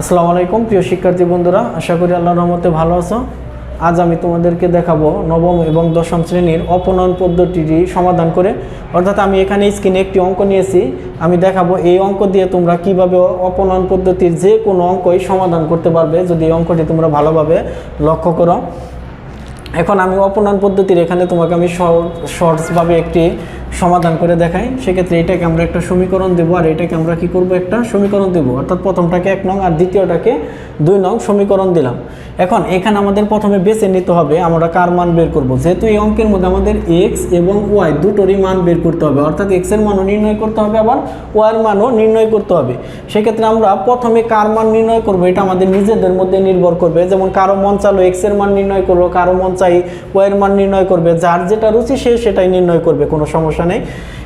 আসসালামু আলাইকুম, প্রিয় শিক্ষার্থী বন্ধুরা, আশা করি আল্লাহ রহমতে ভালো আছো। আজ আমি তোমাদেরকে দেখাবো নবম এবং দশম শ্রেণির অপনয়ন পদ্ধতিটি সমাধান করে। অর্থাৎ আমি এখানে স্ক্রিনে একটি অঙ্ক নিয়েছি, আমি দেখাবো এই অঙ্ক দিয়ে তোমরা কীভাবে অপনয়ন পদ্ধতির যে কোনো অঙ্কই সমাধান করতে পারবে, যদি এই অঙ্কটি তোমরা ভালোভাবে লক্ষ্য করো। এখন আমি অপনয়ন পদ্ধতির এখানে তোমাকে আমি শর্টসভাবে একটি সমাধান করে দেখাই। সেক্ষেত্রে এটাকে আমরা একটা সমীকরণ দেবো, আর এটাকে আমরা কি করব? একটা সমীকরণ দেবো। অর্থাৎ প্রথমটাকে এক নং আর দ্বিতীয়টাকে দুই নং সমীকরণ দিলাম। এখন এখানে আমাদের প্রথমে বেছে নিতে হবে আমরা কার মান বের করব। যেহেতু এই অঙ্কের মধ্যে আমাদের এক্স এবং ওয়াই দুটোরই মান বের করতে হবে, অর্থাৎ এক্সের মানও নির্ণয় করতে হবে, আবার ওয়াই এর মানও নির্ণয় করতে হবে। সেক্ষেত্রে আমরা প্রথমে কার মান নির্ণয় করব, এটা আমাদের নিজেদের মধ্যে নির্ভর করবে। যেমন কারও মন চালো এক্সের মান নির্ণয় করব, কারও মন চাই ওয়াই এর মান নির্ণয় করবে, যার যেটা রুচি সে সেটাই নির্ণয় করবে, কোনো সমস্যা নেই।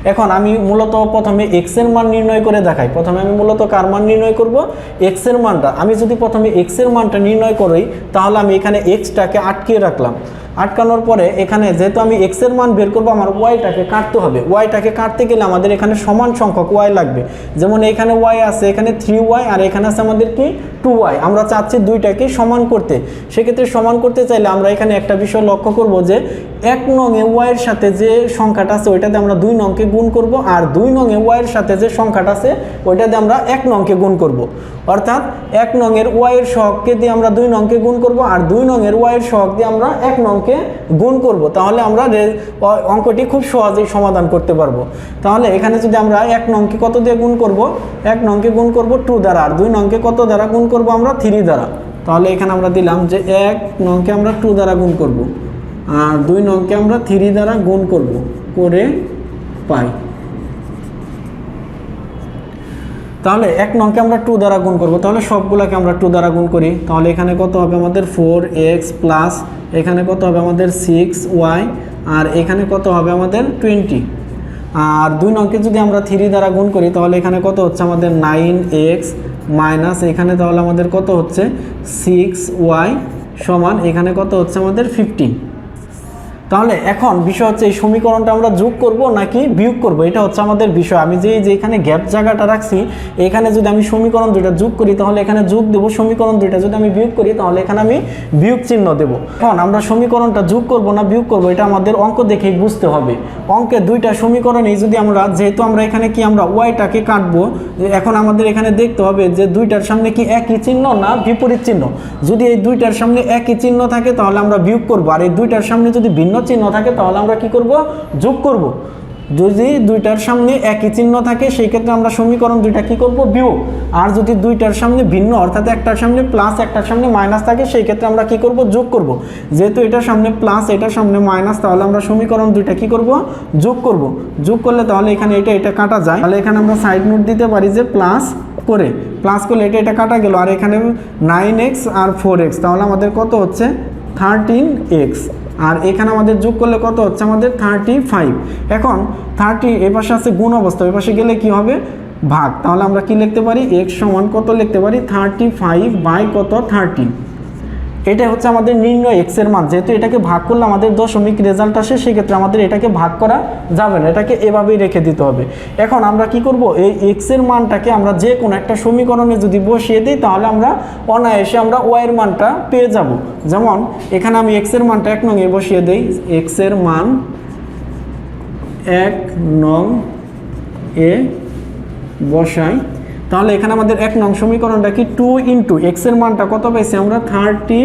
এখন আমি মূলত প্রথমে এক্সের মান নির্ণয় করে দেখাই। প্রথমে আমি মূলত কার মান নির্ণয় করব? এক্সের মানটা। আমি যদি প্রথমে এক্সের মানটা নির্ণয় করি, তাহলে আমি এখানে এক্সটাকে আটকিয়ে রাখলাম। আটকানোর পরে এখানে যেহেতু আমি এক্সের মান বের করব, আমার ওয়াইটাকে কাটতে হবে। ওয়াইটাকে কাটতে গেলে আমাদের এখানে সমান সংখ্যক ওয়াই লাগবে। যেমন এখানে ওয়াই আছে, এখানে থ্রি ওয়াই আর এখানে আছে আমাদের কি? টু ওয়াই আমরা চাচ্ছি দুইটাকে সমান করতে। সেক্ষেত্রে সমান করতে চাইলে আমরা এখানে একটা বিষয় লক্ষ্য করব যে, এক নংয়ে ওয়াইয়ের সাথে যে সংখ্যাটা আছে, ওইটাতে আমরা দুই নংকে গুণ করব, আর দুই নংয়ে ওয়াইয়ের সাথে যে সংখ্যাটা আছে, ওইটাতে আমরা এক নংকে গুণ করব। অর্থাৎ এক নংয়ের ওয়াইয়ের সহগকে দিয়ে আমরা দুই নংকে গুণ করব, আর দুই নংয়ের ওয়াইয়ের সহগ দিয়ে আমরা এক নংকে গুণ করব, তাহলে আমরা অঙ্কটি খুব সহজেই সমাধান করতে পারব। তাহলে এখানে যদি আমরা এক নংকে কত দিয়ে গুণ করব? এক নংকে গুণ করব টু দ্বারা, আর দুই নংকে কত দ্বারা গুণ করব আমরা থ্রি দ্বারা? তাহলে এখানে আমরা দিলাম যে এক নংকে আমরা টু দ্বারা গুণ করব, আর দুই নংকে আমরা থ্রি দ্বারা গুণ করব, করে পাই। তাহলে এক নংকে আমরা টু দ্বারা গুণ করব। তাহলে সবগুলোকে আমরা টু দ্বারা গুণ করি। তাহলে এখানে কত হবে আমাদের ফোর এক্স প্লাস এখানে কত হবে আমাদের সিক্স ওয়াই আর এখানে কত হবে আমাদের টোয়েন্টি আর দুই নংকে যদি আমরা থ্রি দ্বারা গুণ করি, তাহলে এখানে কত হচ্ছে আমাদের নাইন এক্স মাইনাস এখানে তাহলে আমাদের কত হচ্ছে সিক্স ওয়াই সমান, এখানে কত হচ্ছে আমাদের ফিফটিন তাহলে এখন বিষয় হচ্ছে এই সমীকরণটা আমরা যোগ করব নাকি বিয়োগ করব? এটা হচ্ছে আমাদের বিষয়। আমি যে এখানে গ্যাপ জায়গাটা রাখছি, এখানে যদি আমি সমীকরণ দুইটা যোগ করি, তাহলে এখানে যোগ দেবো, সমীকরণ দুইটা যদি আমি বিয়োগ করি, তাহলে এখানে আমি বিয়োগ চিহ্ন দেবো। এখন আমরা সমীকরণটা যোগ করব না বিয়োগ করব, এটা আমাদের অঙ্ক দেখেই বুঝতে হবে। অঙ্কে দুইটা সমীকরণেই যদি আমরা, যেহেতু আমরা এখানে কি আমরা ওয়াইটাকে কাটবো, এখন আমাদের এখানে দেখতে হবে যে দুইটার সামনে কি একই চিহ্ন না বিপরীত চিহ্ন? যদি এই দুইটার সামনে একই চিহ্ন থাকে, তাহলে আমরা বিয়োগ করব। আর এই দুইটার সামনে যদি ভিন্ন চিহ্ন থাকে, তাহলে আমরা কি করব? যোগ করব। যদি দুইটার সামনে একই চিহ্ন থাকে, সেই ক্ষেত্রে আমরা সমীকরণ দুইটা কি করব? বিয়োগ। আর যদি দুইটার সামনে ভিন্ন, অর্থাৎ একটার সামনে প্লাস একটার সামনে মাইনাস থাকে, সেই ক্ষেত্রে আমরা কি করব? যোগ করব। যেহেতু এটার সামনে প্লাস এটার সামনে মাইনাস তাহলে আমরা সমীকরণ দুইটা কি করব? যোগ করব। যোগ করলে তাহলে এখানে এটা এটা কাটা যায়। তাহলে এখানে আমরা সাইড নোট দিতে পারি যে প্লাস করে। প্লাস করলে এটা এটা কাটা গেল। আর এখানে নাইন এক্স আর ফোর এক্স তাহলে আমাদের কত হচ্ছে? থার্টিন এক্স আর এখানে আমাদের যোগ করলে কত হচ্ছে? আমাদের থার্টি ফাইভ এখন থার্টি এপাশে পাশে আছে গুণ অবস্থা এপাশে পাশে গেলে কি হবে? ভাগ। তাহলে আমরা কি লিখতে পারি? এক্স সমান কত লিখতে পারি? থার্টি ফাইভ বাই কত? থার্টিন এটা হচ্ছে আমাদের নির্ণয় এক্সের মান। যেহেতু এটাকে ভাগ করলে আমাদের দশমিক রেজাল্ট আসে, সেক্ষেত্রে আমাদের এটাকে ভাগ করা যাবে না। এটাকে এভাবেই রেখে দিতে হবে। এখন আমরা কি করব? এই এক্সের মানটাকে আমরা যে কোনো একটা সমীকরণে যদি বসিয়ে দিই, তাহলে আমরা অনায়াসে আমরা ওয়াই এর মানটা পেয়ে যাব। যেমন, এখানে আমি এক্সের মানটা এক নংয়ে বসিয়ে দিই। এক্সের মান এক নং এ বসাই তাহলে এখানে আমাদের এক নং সমীকরণটা কি? টু ইন্টু এক্সের মানটা কত পাইছি আমরা? Thirty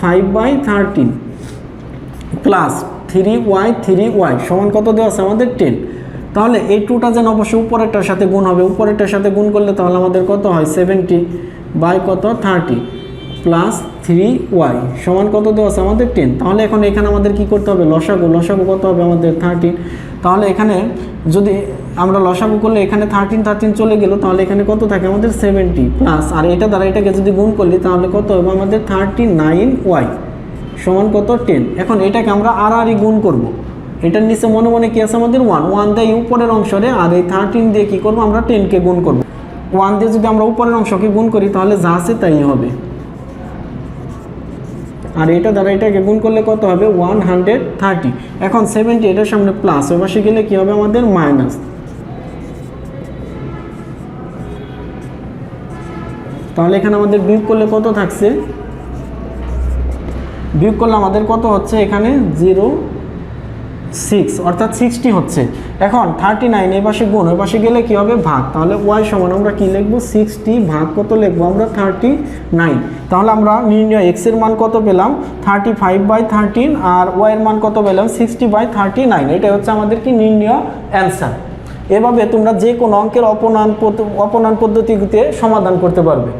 five by thirteen plus three y three y সমান কত দেওয়া আছে আমাদের? টেন তাহলে এই টুটা যেন অবশ্যই উপরেরটার সাথে গুণ হবে। উপরেরটার সাথে গুণ করলে তাহলে আমাদের কত হয়? সেভেন্টি বাই কত? থার্টি প্লাস থ্রি ওয়াই সমান কত দেওয়া আছে আমাদের? টেন তাহলে এখন এখানে আমাদের কি করতে হবে? লসাগু। লসাগু কত হবে আমাদের? থার্টিন তাহলে এখানে যদি আমরা লসাগু করলে এখানে থার্টিন থার্টিন চলে গেল, তাহলে এখানে কত থাকে? আমাদের সেভেন্টি প্লাস আর এটা দ্বারা এটাকে যদি গুণ করলি, তাহলে কত হবে? আমাদের থার্টি নাইন ওয়াই সমান কত? টেন এখন এটাকে আমরা আর আরই গুণ করব। এটার নিচে মনে মনে কী আছে আমাদের? ওয়ান ওয়ান দেয় উপরের অংশরে আর এই থার্টিন দিয়ে কী করব? আমরা টেনকে গুণ করব। ওয়ান দিয়ে যদি আমরা উপরের অংশকে গুণ করি, তাহলে যা আছে তাই হবে। আর এটা দ্বারা এটাকে গুণ করলে কত হবে? ওয়ান হান্ড্রেড থার্টি এখন সেভেন্টি এটার সামনে প্লাস ওই পাশে গেলে কী হবে আমাদের? মাইনাস তাহলে এখানে আমাদের বিয়োগ করলে কত থাকছে? বিয়োগ করলে আমাদের কত হচ্ছে এখানে? জিরো সিক্স অর্থাৎ সিক্সটি হচ্ছে। এখন থার্টি নাইন এই পাশে গুণ, ওই পাশে গেলে কী হবে? ভাগ। তাহলে ওয়াই সমান, আমরা কী লিখব? সিক্সটি ভাগ কত লিখব? আমরা থার্টি নাইন তাহলে আমরা নির্ণয় এক্সের মান কত পেলাম? থার্টি ফাইভ বাই থার্টিন আর ওয়াই এর মান কত পেলাম? সিক্সটি বাই থার্টি নাইন এটা হচ্ছে আমাদের কি নির্ণয় অ্যান্সার এভাবে তোমরা যে কোনো অঙ্কের অপনয়ন অপনয়ন পদ্ধতিতে সমাধান করতে পারবে।